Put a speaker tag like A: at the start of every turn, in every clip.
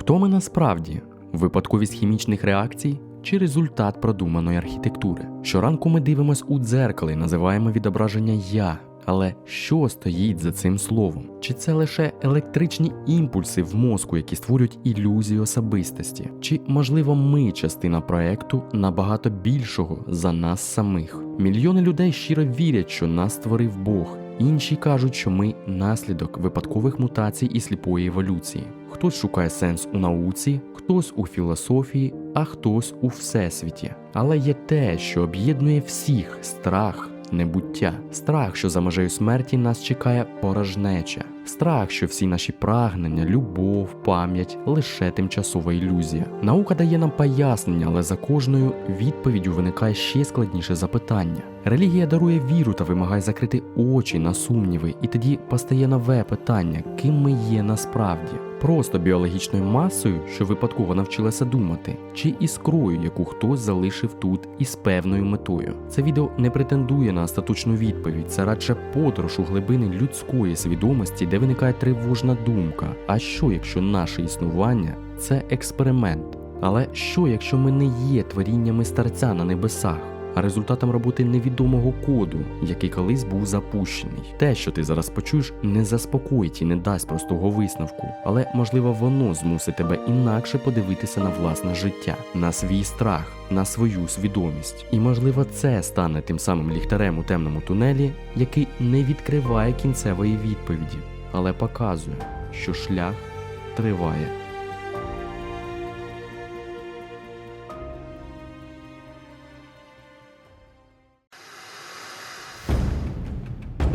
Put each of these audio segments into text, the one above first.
A: Хто ми насправді? Випадковість хімічних реакцій чи результат продуманої архітектури? Щоранку ми дивимось у дзеркало і називаємо відображення я. Але що стоїть за цим словом? Чи це лише електричні імпульси в мозку, які створюють ілюзію особистості? Чи можливо ми частина проекту набагато більшого за нас самих? Мільйони людей щиро вірять, що нас створив Бог. Інші кажуть, що ми наслідок випадкових мутацій і сліпої еволюції. Хтось шукає сенс у науці, хтось у філософії, а хтось у всесвіті. Але є те, що об'єднує всіх страх. Небуття, страх, що за межею смерті нас чекає порожнеча, страх, що всі наші прагнення, любов, пам'ять лише тимчасова ілюзія. Наука дає нам пояснення, але за кожною відповіддю виникає ще складніше запитання. Релігія дарує віру та вимагає закрити очі на сумніви, і тоді постає нове питання, ким ми є насправді. Просто біологічною масою, що випадково навчилася думати, чи іскрою, яку хтось залишив тут із певною метою. Це відео не претендує на остаточну відповідь, це радше подорож у глибини людської свідомості, де виникає тривожна думка. А що, якщо наше існування це експеримент? Але що, якщо ми не є творіннями старця на небесах? А результатом роботи невідомого коду, який колись був запущений. Те, що ти зараз почуєш, не заспокоїть і не дасть простого висновку, але можливо воно змусить тебе інакше подивитися на власне життя, на свій страх, на свою свідомість. І можливо, це стане тим самим ліхтарем у темному тунелі, який не відкриває кінцевої відповіді, але показує, що шлях триває.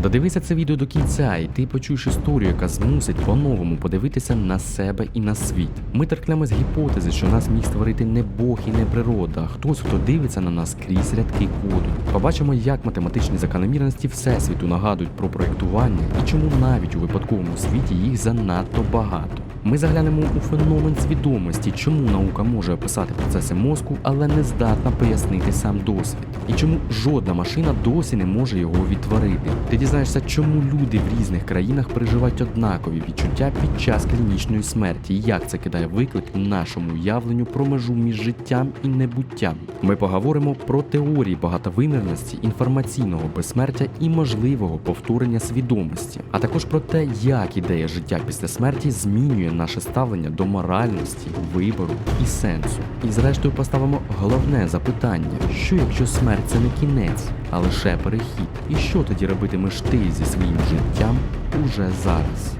A: Додивися це відео до кінця, і ти почуєш історію, яка змусить по-новому подивитися на себе і на світ. Ми торкнемось гіпотези, що нас міг створити не Бог і не природа, а хтось, хто дивиться на нас крізь рядки коду. Побачимо, як математичні закономірності всесвіту нагадують про проєктування і чому навіть у випадковому світі їх занадто багато. Ми заглянемо у феномен свідомості, чому наука може описати процеси мозку, але не здатна пояснити сам досвід, і чому жодна машина досі не може його відтворити. Ти дізнаєшся, чому люди в різних країнах переживають однакові відчуття під час клінічної смерті, і як це кидає виклик нашому уявленню про межу між життям і небуттям. Ми поговоримо про теорії багатовимірності, інформаційного безсмертя і можливого повторення свідомості, а також про те, як ідея життя після смерті змінює наше ставлення до моральності, вибору і сенсу. І зрештою поставимо головне запитання: що якщо смерть це не кінець, а лише перехід? І що тоді робитимеш ти зі своїм життям уже зараз?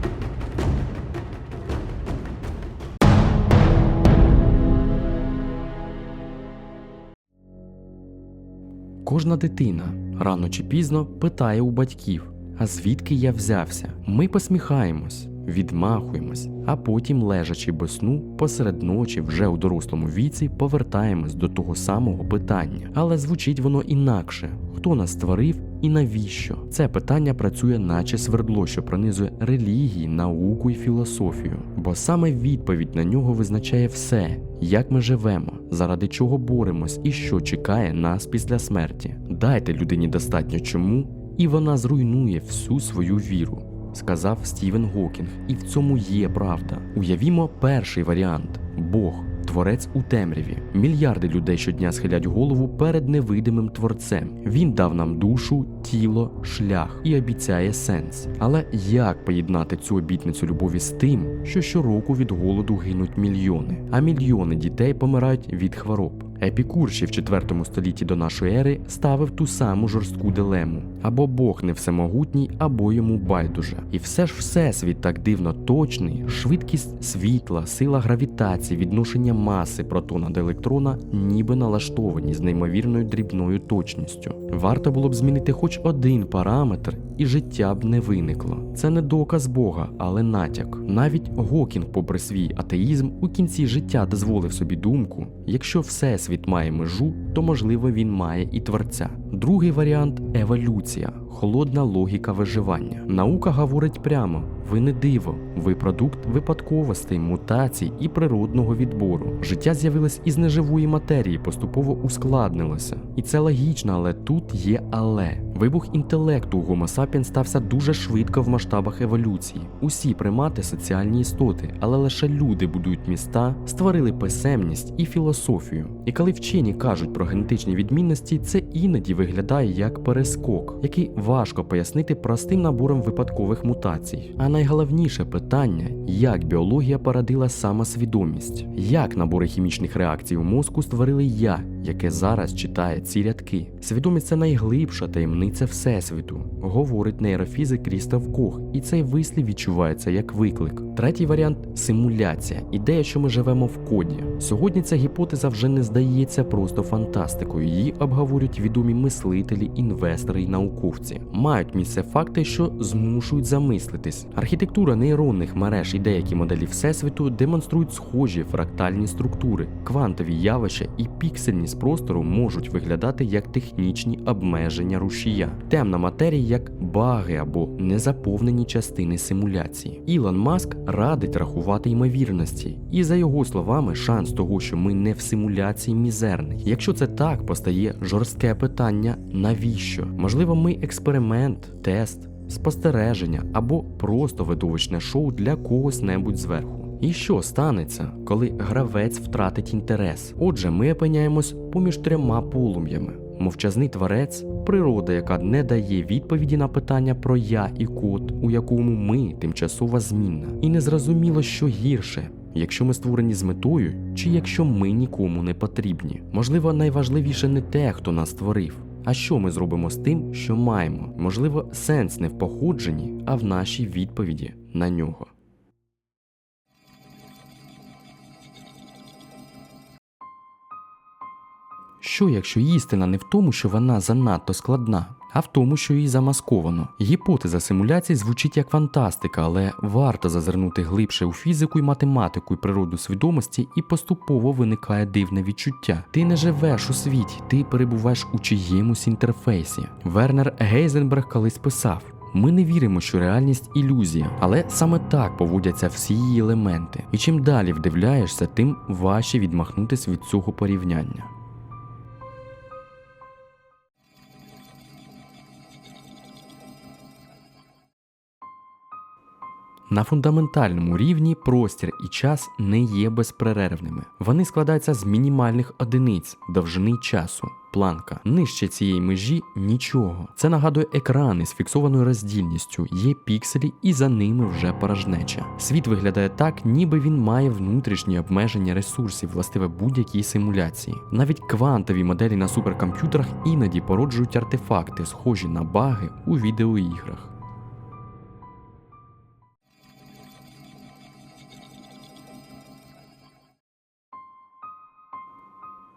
A: Кожна дитина рано чи пізно питає у батьків: а звідки я взявся? Ми посміхаємось, відмахуємось, а потім, лежачи без сну, посеред ночі, вже у дорослому віці, повертаємось до того самого питання. Але звучить воно інакше: хто нас створив і навіщо? Це питання працює, наче свердло, що пронизує релігії, науку і філософію. Бо саме відповідь на нього визначає все, як ми живемо, заради чого боремось і що чекає нас після смерті. Дайте людині достатньо чому, і вона зруйнує всю свою віру сказав Стівен Гокінг, і в цьому є правда. Уявімо перший варіант Бог. Творець у темряві. Мільярди людей щодня схилять голову перед невидимим творцем. Він дав нам душу, тіло, шлях і обіцяє сенс. Але як поєднати цю обітницю любові з тим, що щороку від голоду гинуть мільйони, а мільйони дітей помирають від хвороб? Епікур ще в 4 столітті до нашої ери ставив ту саму жорстку дилему: або Бог не всемогутній, або йому байдуже. І все ж всесвіт так дивно точний, швидкість світла, сила гравітації, відношення маси протона до електрона, ніби налаштовані з неймовірною дрібною точністю. Варто було б змінити хоч один параметр, і життя б не виникло. Це не доказ Бога, але натяк. Навіть Гокінг, попри свій атеїзм, у кінці життя дозволив собі думку: якщо всесвіт має межу, то можливо він має і творця. Другий варіант еволюція. Холодна логіка виживання. Наука говорить прямо: ви не диво, ви продукт випадковостей, мутацій і природного відбору. Життя з'явилось із неживої матерії, поступово ускладнилося. І це логічно, але тут є але. Вибух інтелекту у Homo стався дуже швидко в масштабах еволюції. Усі примати соціальні істоти, але лише люди будують міста, створили писемність і філософію. І коли вчені кажуть про генетичні відмінності, це іноді виглядає як перескок, який важко пояснити простим набором випадкових мутацій. А найголовніше питання, як біологія породила самосвідомість, як набори хімічних реакцій у мозку створили я, яке зараз читає ці рядки. Свідомість це найглибша таємниця Всесвіту, говорить нейрофізик Крістоф Кох, і цей вислів відчувається як виклик. Третій варіант симуляція, ідея, що ми живемо в коді. Сьогодні ця гіпотеза вже не здається просто фантастикою. Її обговорюють відомі мислителі, інвестори і науковці. Мають місце факти, що змушують замислитись. Архітектура нейронних мереж і деякі моделі всесвіту демонструють схожі фрактальні структури, квантові явища і піксельність простору можуть виглядати як технічні обмеження рушія, темна матерія як баги або незаповнені частини симуляції. Ілон Маск радить рахувати ймовірності, і за його словами, шанс того, що ми не в симуляції мізерний. Якщо це так, постає жорстке питання: навіщо? Можливо, ми експеримент, тест, спостереження або просто видовищне шоу для когось небудь зверху. І що станеться, коли гравець втратить інтерес? Отже, ми опиняємось поміж трьома полум'ями. Мовчазний творець, природа, яка не дає відповіді на питання про я і код, у якому ми тимчасова змінна. І незрозуміло, що гірше. Якщо ми створені з метою, чи якщо ми нікому не потрібні, можливо, найважливіше не те, хто нас створив, а що ми зробимо з тим, що маємо? Можливо, сенс не в походженні, а в нашій відповіді на нього. Що якщо істина не в тому, що вона занадто складна, а в тому, що її замасковано? Гіпотеза симуляції звучить як фантастика, але варто зазирнути глибше у фізику і математику і природу свідомості, і поступово виникає дивне відчуття. Ти не живеш у світі, ти перебуваєш у чиємусь інтерфейсі. Вернер Гейзенберг колись писав. Ми не віримо, що реальність ілюзія, але саме так поводяться всі її елементи. І чим далі вдивляєшся, тим важче відмахнутися від цього порівняння. На фундаментальному рівні простір і час не є безперервними. Вони складаються з мінімальних одиниць довжини часу. Планка нижче цієї межі нічого. Це нагадує екрани з фіксованою роздільністю, є пікселі, і за ними вже порожнеча. Світ виглядає так, ніби він має внутрішні обмеження ресурсів, властиве будь-якій симуляції. Навіть квантові моделі на суперкомп'ютерах іноді породжують артефакти, схожі на баги у відеоіграх.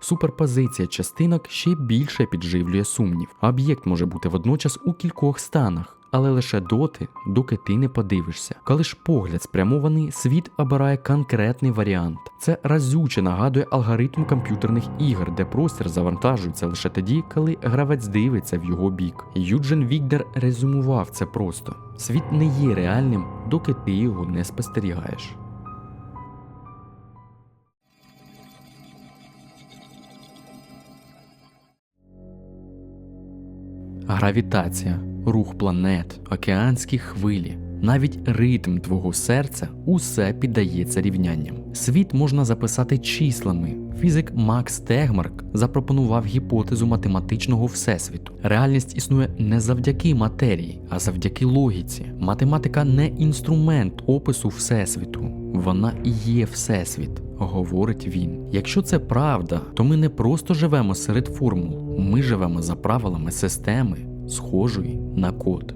A: Суперпозиція частинок ще більше підживлює сумнів. Об'єкт може бути водночас у кількох станах, але лише доти, доки ти не подивишся. Коли ж погляд спрямований, світ обирає конкретний варіант. Це разюче нагадує алгоритм комп'ютерних ігор, де простір завантажується лише тоді, коли гравець дивиться в його бік. Юджин Вігдер резюмував це просто: світ не є реальним, доки ти його не спостерігаєш. Гравітація, рух планет, океанські хвилі, навіть ритм твого серця усе піддається рівнянням. Світ можна записати числами. Фізик Макс Тегмарк запропонував гіпотезу математичного всесвіту. Реальність існує не завдяки матерії, а завдяки логіці. Математика не інструмент опису всесвіту, вона і є всесвіт. Говорить він. Якщо це правда, то ми не просто живемо серед формул, ми живемо за правилами системи, схожої на код.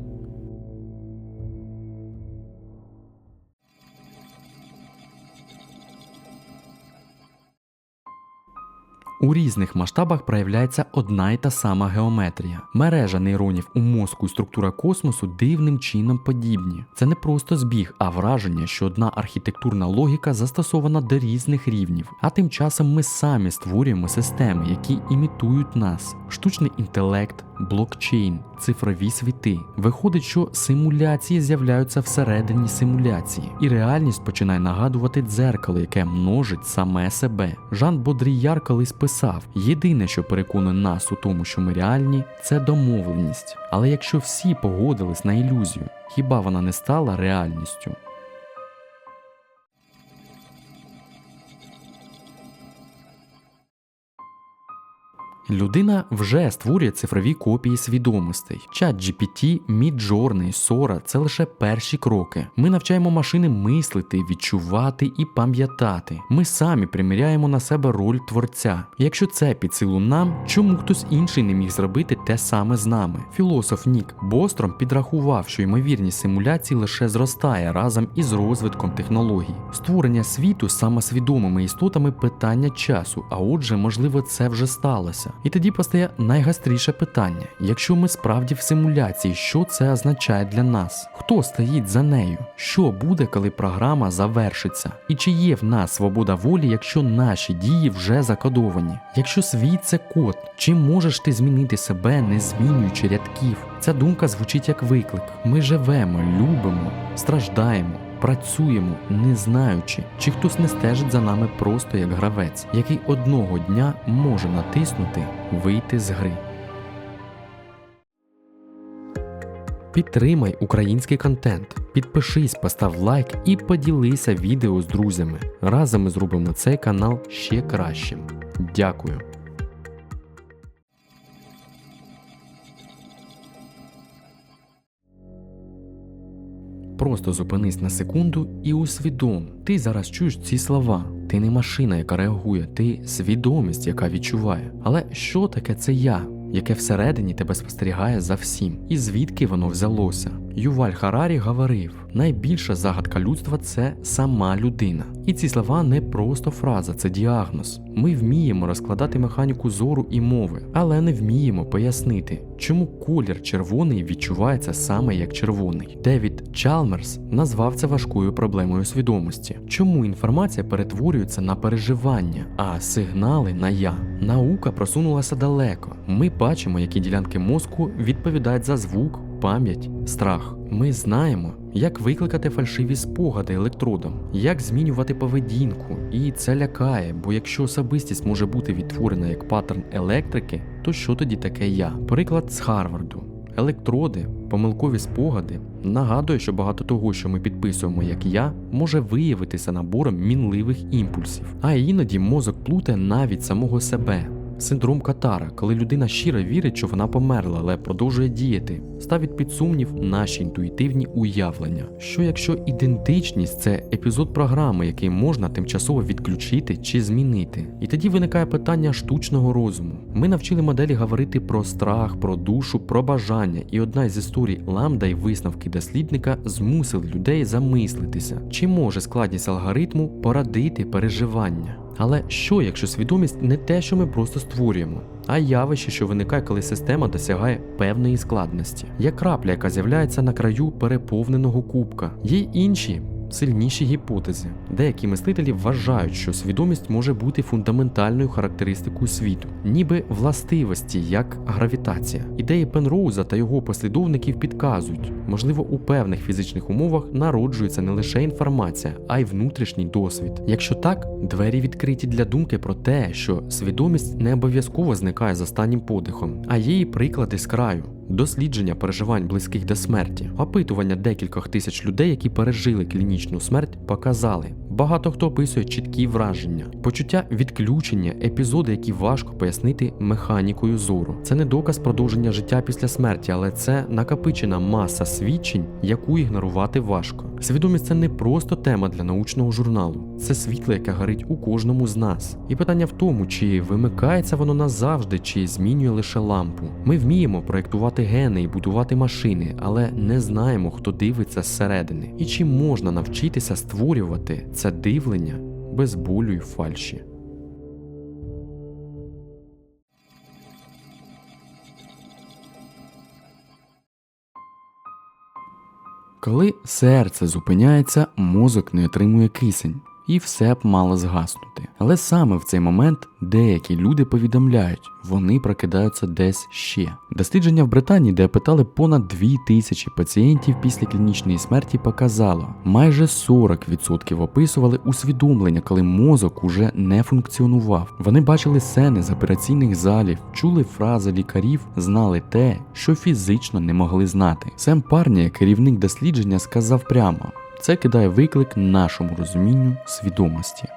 A: У різних масштабах проявляється одна й та сама геометрія. Мережа нейронів у мозку і структура космосу дивним чином подібні. Це не просто збіг, а враження, що одна архітектурна логіка застосована до різних рівнів. А тим часом ми самі створюємо системи, які імітують нас: штучний інтелект, блокчейн, цифрові світи. Виходить, що симуляції з'являються всередині симуляції, і реальність починає нагадувати дзеркало, яке множить саме себе. Жан Бодріяр колись писав: єдине, що переконує нас у тому, що ми реальні, це домовленість. Але якщо всі погодились на ілюзію, хіба вона не стала реальністю? Людина вже створює цифрові копії свідомостей. Чат GPT, Midjourney, Sora – це лише перші кроки. Ми навчаємо машини мислити, відчувати і пам'ятати. Ми самі приміряємо на себе роль творця. Якщо це під силу нам, чому хтось інший не міг зробити те саме з нами? Філософ Нік Бостром підрахував, що ймовірність симуляцій лише зростає разом із розвитком технологій. Створення світу самосвідомими істотами питання часу, а отже, можливо, це вже сталося. І тоді постає найгастріше питання: якщо ми справді в симуляції, що це означає для нас? Хто стоїть за нею? Що буде, коли програма завершиться? І чи є в нас свобода волі, якщо наші дії вже закодовані? Якщо світ це код, чи можеш ти змінити себе, не змінюючи рядків? Ця думка звучить як виклик. Ми живемо, любимо, страждаємо. Працюємо, не знаючи, чи хтось не стежить за нами просто як гравець, який одного дня може натиснути вийти з гри. Підтримай український контент, підпишись, постав лайк і поділися відео з друзями. Разом ми зробимо цей канал ще кращим. Дякую. Просто зупинись на секунду і усвідом. Ти зараз чуєш ці слова. Ти не машина, яка реагує, ти свідомість, яка відчуває. Але що таке це я, яке всередині тебе спостерігає за всім? І звідки воно взялося? Юваль Харарі говорив: найбільша загадка людства це сама людина. І ці слова не просто фраза, це діагноз. Ми вміємо розкладати механіку зору і мови, але не вміємо пояснити, чому колір червоний відчувається саме як червоний. Девід Чалмерс назвав це важкою проблемою свідомості. Чому інформація перетворюється на переживання, а сигнали на я? Наука просунулася далеко. Ми бачимо, які ділянки мозку відповідають за звук пам'ять, страх. Ми знаємо, як викликати фальшиві спогади електродом, як змінювати поведінку, і це лякає, бо якщо особистість може бути відтворена як паттерн електрики, то що тоді таке я? Приклад з Харварду. Електроди, помилкові спогади нагадує, що багато того, що ми підписуємо як я, може виявитися набором мінливих імпульсів, а іноді мозок плутає навіть самого себе. Синдром Катара, коли людина щиро вірить, що вона померла, але продовжує діяти, ставить під сумнів наші інтуїтивні уявлення. Що якщо ідентичність це епізод програми, який можна тимчасово відключити чи змінити? І тоді виникає питання штучного розуму. Ми навчили моделі говорити про страх, про душу, про бажання, і одна із історій ламда і висновки дослідника змусили людей замислитися, чи може складність алгоритму порадити переживання. Але що, якщо свідомість не те, що ми просто створюємо, а явище, що виникає, коли система досягає певної складності, як крапля, яка з'являється на краю переповненого кубка. Є інші. Сильніші гіпотези. Деякі мислителі вважають, що свідомість може бути фундаментальною характеристикою світу, ніби властивості, як гравітація. Ідеї Пенроуза та його послідовників підказують, можливо, у певних фізичних умовах народжується не лише інформація, а й внутрішній досвід. Якщо так, двері відкриті для думки про те, що свідомість не обов'язково зникає з останнім подихом, а є і приклади з краю. Дослідження переживань близьких до смерті, опитування декількох тисяч людей, які пережили клінічну смерть, показали. Багато хто описує чіткі враження, почуття відключення, епізоди, які важко пояснити механікою зору. Це не доказ продовження життя після смерті, але це накопичена маса свідчень, яку ігнорувати важко. Свідомість це не просто тема для научного журналу, це світло, яке горить у кожному з нас. І питання в тому, чи вимикається воно назавжди, чи змінює лише лампу. Ми вміємо проєктувати копіювати гени і будувати машини, але не знаємо, хто дивиться зсередини і чи можна навчитися створювати це дивлення без болю і фальші. Коли серце зупиняється, мозок не отримує кисень. І все б мало згаснути. Але саме в цей момент деякі люди повідомляють, вони прокидаються десь ще. Дослідження в Британії, де опитали понад 2 тисячі пацієнтів після клінічної смерті, показало, майже 40% описували усвідомлення, коли мозок уже не функціонував. Вони бачили сцени з операційних залів, чули фрази лікарів, знали те, що фізично не могли знати. Сем Парні, керівник дослідження, сказав прямо. Це кидає виклик нашому розумінню свідомості.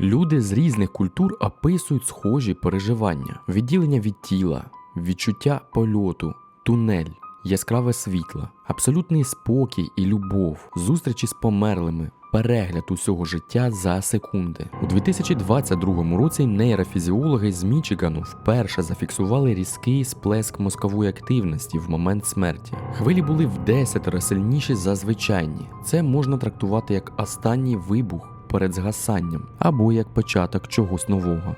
A: Люди з різних культур описують схожі переживання: відділення від тіла, відчуття польоту, тунель, яскраве світло, абсолютний спокій і любов, зустрічі з померлими, перегляд усього життя за секунди. У 2022 році нейрофізіологи з Мічигану вперше зафіксували різкий сплеск мозкової активності в момент смерті. Хвилі були в 10 сильніші за звичайні. Це можна трактувати як останній вибух перед згасанням або як початок чогось нового.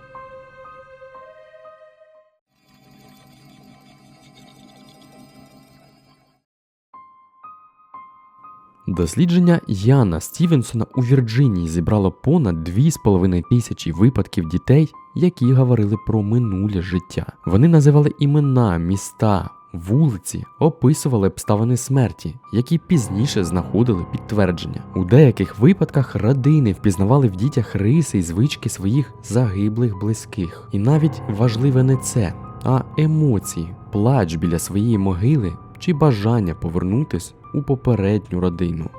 A: Дослідження Яна Стівенсона у Вірджинії зібрало понад 2,5 тисячі випадків дітей, які говорили про минуле життя. Вони називали імена, міста, вулиці, описували обставини смерті, які пізніше знаходили підтвердження. У деяких випадках родини впізнавали в дітях риси і звички своїх загиблих близьких. І навіть важливе не це, а емоції, плач біля своєї могили чи бажання повернутись у попередню родину.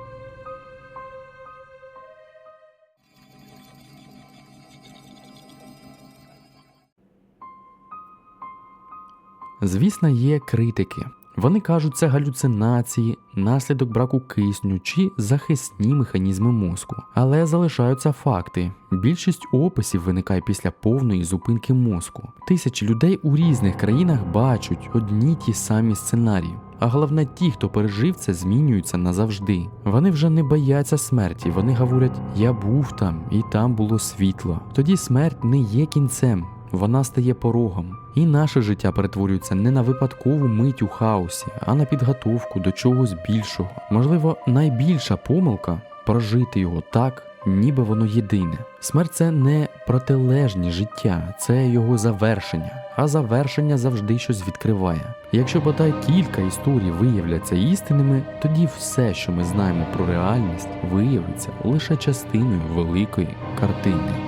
A: Звісно, є критики. Вони кажуть, це галюцинації, наслідок браку кисню чи захисні механізми мозку. Але залишаються факти. Більшість описів виникає після повної зупинки мозку. Тисячі людей у різних країнах бачать одні ті самі сценарії. А головне, ті, хто пережив це, змінюються назавжди. Вони вже не бояться смерті. Вони говорять: я був там, і там було світло. Тоді смерть не є кінцем. Вона стає порогом, і наше життя перетворюється не на випадкову мить у хаосі, а на підготовку до чогось більшого. Можливо, найбільша помилка прожити його так, ніби воно єдине. Смерть це не протилежність життя, це його завершення, а завершення завжди щось відкриває. Якщо бодай кілька історій виявляться істинними, тоді все, що ми знаємо про реальність, виявиться лише частиною великої картини.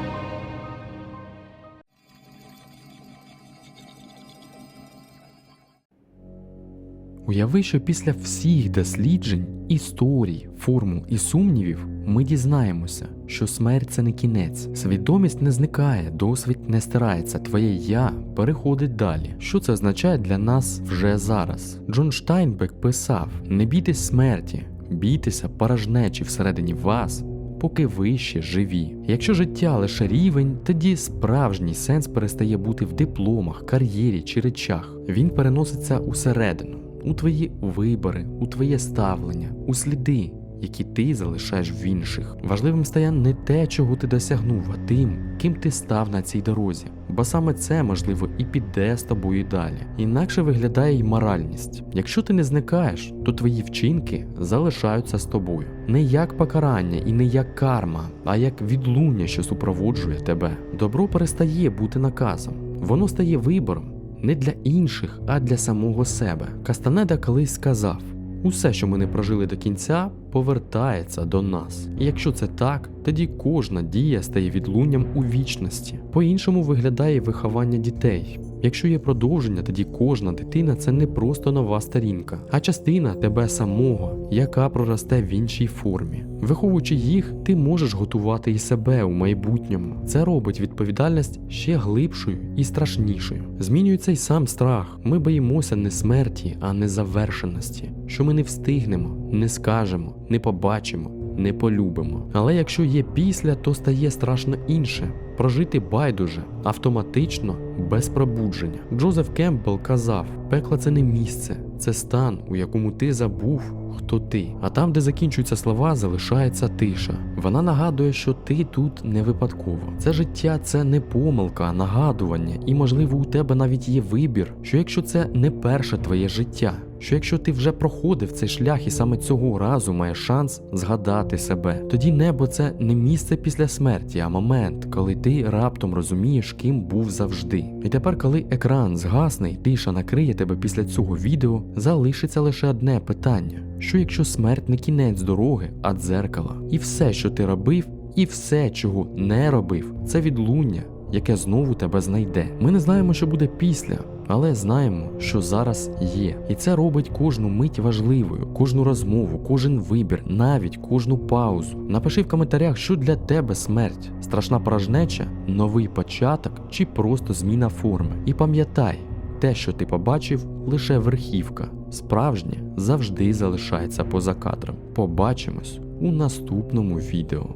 A: Уяви, що після всіх досліджень, історій, формул і сумнівів ми дізнаємося, що смерть це не кінець, свідомість не зникає, досвід не стирається, твоє я переходить далі. Що це означає для нас вже зараз? Джон Штайнбек писав: не бійтесь смерті, бійтеся порожнечі всередині вас. Поки ви ще живі. Якщо життя лише рівень, тоді справжній сенс перестає бути в дипломах, кар'єрі чи речах. Він переноситься усередину у твої вибори, у твоє ставлення, у сліди, які ти залишаєш в інших. Важливим стає не те, чого ти досягнув, а тим, ким ти став на цій дорозі. Бо саме це, можливо, і піде з тобою далі. Інакше виглядає й моральність. Якщо ти не зникаєш, то твої вчинки залишаються з тобою. Не як покарання і не як карма, а як відлуння, що супроводжує тебе. Добро перестає бути наказом, воно стає вибором не для інших, а для самого себе. Кастанеда колись сказав: усе, що ми не прожили до кінця, повертається до нас. І якщо це так, тоді кожна дія стає відлунням у вічності. По-іншому виглядає виховання дітей. Якщо є продовження, тоді кожна дитина це не просто нова сторінка, а частина тебе самого, яка проросте в іншій формі. Виховуючи їх, ти можеш готувати і себе у майбутньому. Це робить відповідальність ще глибшою і страшнішою. Змінюється й сам страх. Ми боїмося не смерті, а незавершеності, що ми не встигнемо, не скажемо, не побачимо. Не полюбимо. Але якщо є після, то стає страшно інше. Прожити байдуже, автоматично, без пробудження. Джозеф Кемпбелл казав: пекло це не місце, це стан, у якому ти забув, хто ти. А там, де закінчуються слова, залишається тиша. Вона нагадує, що ти тут не випадково. Це життя це не помилка, а нагадування, і можливо у тебе навіть є вибір, що якщо це не перше твоє життя. Що якщо ти вже проходив цей шлях і саме цього разу маєш шанс згадати себе, тоді небо це не місце після смерті, а момент, коли ти раптом розумієш, ким був завжди. І тепер, коли екран згасне і тиша накриє тебе після цього відео, залишиться лише одне питання: що якщо смерть не кінець дороги, а дзеркало, і все, що ти робив, і все, чого не робив, це відлуння. Яке знову тебе знайде. Ми не знаємо, що буде після, але знаємо, що зараз є. І це робить кожну мить важливою, кожну розмову, кожен вибір, навіть кожну паузу. Напиши в коментарях, що для тебе смерть, страшна порожнеча, новий початок чи просто зміна форми. І пам'ятай, те, що ти побачив, лише верхівка. Справжнє завжди залишається поза кадром. Побачимось у наступному відео.